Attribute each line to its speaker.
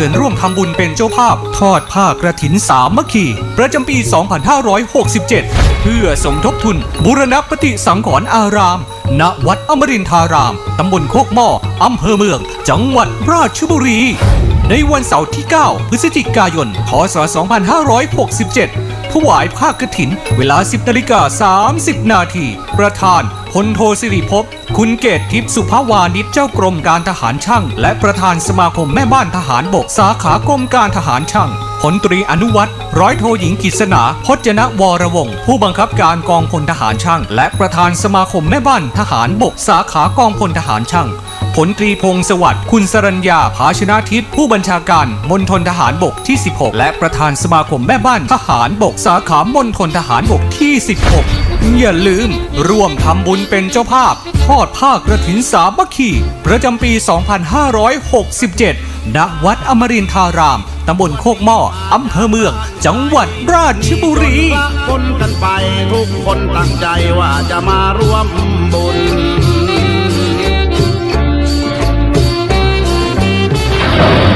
Speaker 1: ชิญร่วมทำบุญเป็นเจ้าภาพ ทอดผ้ากระถินสามัคคี ประจำปี 2567 เพื่อสมทบทุน บูรณปฏิสังขรณ์อาราม ณ วัดอมรินทาราม ตำบลโคกหม้ออำเภอเมือง จังหวัดราชบุรี ในวันเสาร์ที่ 9 พฤศจิกายน พศ 2567 ถวายผ้ากฐิน เวลา 10นาฬิกา30 นาที ประธานพลโทสิริภพ คุณเกตทิพย์สุภาวานิชเจ้ากรมการทหารช่าง และประธานสมาคมแม่บ้านทหารบกสาขากรมการทหารช่างพลตรีอนุวัตรร้อยโทหญิงกิษณาพจนวรวงศ์ผู้บังคับการกองพลทหารช่าง และประธานสมาคมแม่บ้านทหารบกสาขากองพลทหารช่าง พลตรีพงศวัสดิ์คุณสรัญญาภาชนะทิศผู้บัญชาการมณฑลทหารบกที่ 16 และประธานสมาคมแม่บ้านทหารบกสาขามณฑลทหารบกที่ 16 อย่าลืม ร่วมทำบุญเป็นเจ้าภาพ ทอดผ้ากระถินสามัคคีประจำปี 2567 ณ วัดอมรินทารามตำบลโคกหม้ออำเภอเมือง จังหวัดราชบุรี
Speaker 2: คนกันไปทุกคนตั้งใจว่าจะมาร่วม